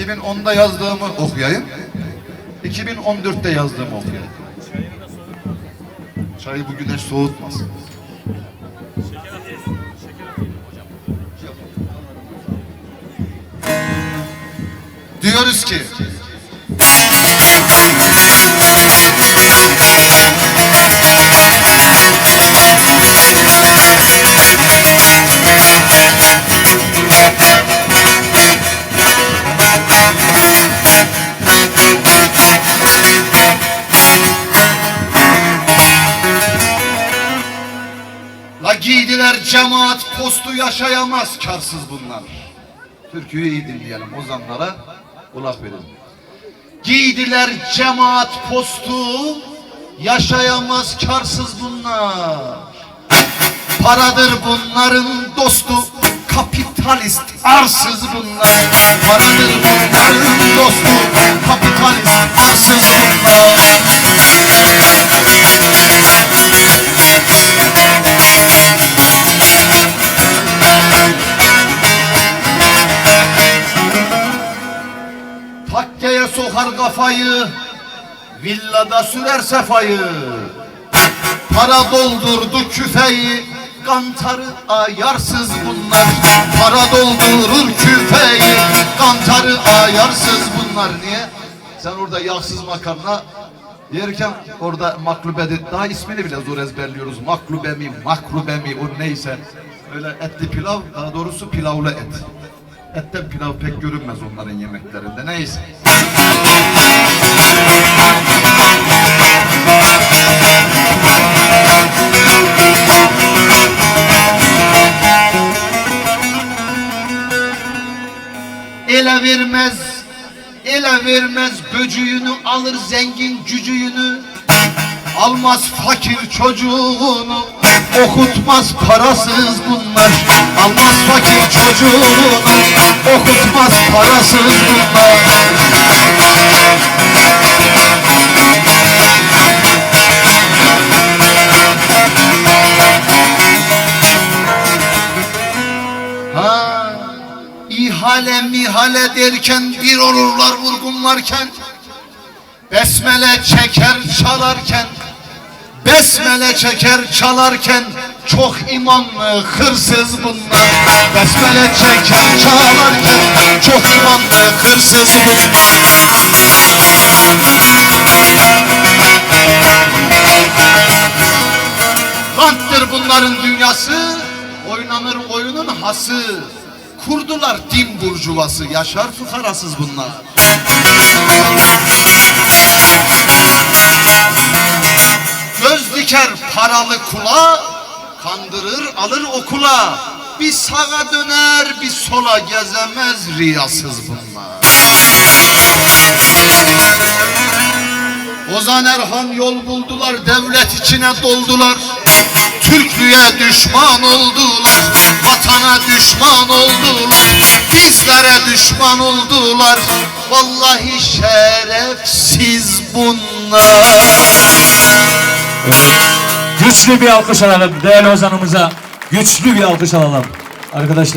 2010'da yazdığımı okuyayım. 2014'te yazdığımı okuyayım. Çayı bu güneş soğutmaz. Diyoruz ki giydiler cemaat postu yaşayamaz karsız bunlar. Türküyü iyi dinleyelim ozanlara kulak verin. Giydiler cemaat postu yaşayamaz karsız bunlar. Paradır bunların dostu kapitalist arsız bunlar. Paradır bunların dostu kapitalist arsız bunlar. Sokar kafayı, villada sürer sefayı. Para doldurdu küfeyi, kantarı ayarsız bunlar. Para doldurur küfeyi, kantarı ayarsız bunlar. Niye? Sen orada yağsız makarna yerken orada maklube de- daha ismini bile zor ezberliyoruz. Maklube mi, maklube mi o neyse. Öyle etli pilav, daha doğrusu pilavlı et. Etten pilav pek görünmez onların yemeklerinde. Neyse. Ele vermez, ele vermez böcüğünü alır zengin cücüğünü. Almaz fakir çocuğunu, okutmaz parasız bunlar. Almaz fakir çocuğunu, okutmaz parasız bunlar. Ha, ihale mihale derken bir olurlar vurgunlarken Besmele çeker çalarken Besmele çeker çalarken çok imanlı hırsız bunlar. Besmele çeker çalarken çok imanlı hırsız bunlar. Kanttır bunların dünyası Oynanır oyunun hası. Kurdular din burjuvası Yaşar fukarasız bunlar diker paralı kula, kandırır alır okula. Bir sağa döner bir sola gezemez riyasız bunlar. Ozan Erhan yol buldular, devlet içine doldular. Türklüğe düşman oldular, vatana düşman oldular, bizlere düşman oldular. Vallahi şerefsiz bunlar. Güçlü bir alkış alalım değerli ozanımıza. Güçlü bir alkış alalım. Arkadaşlar.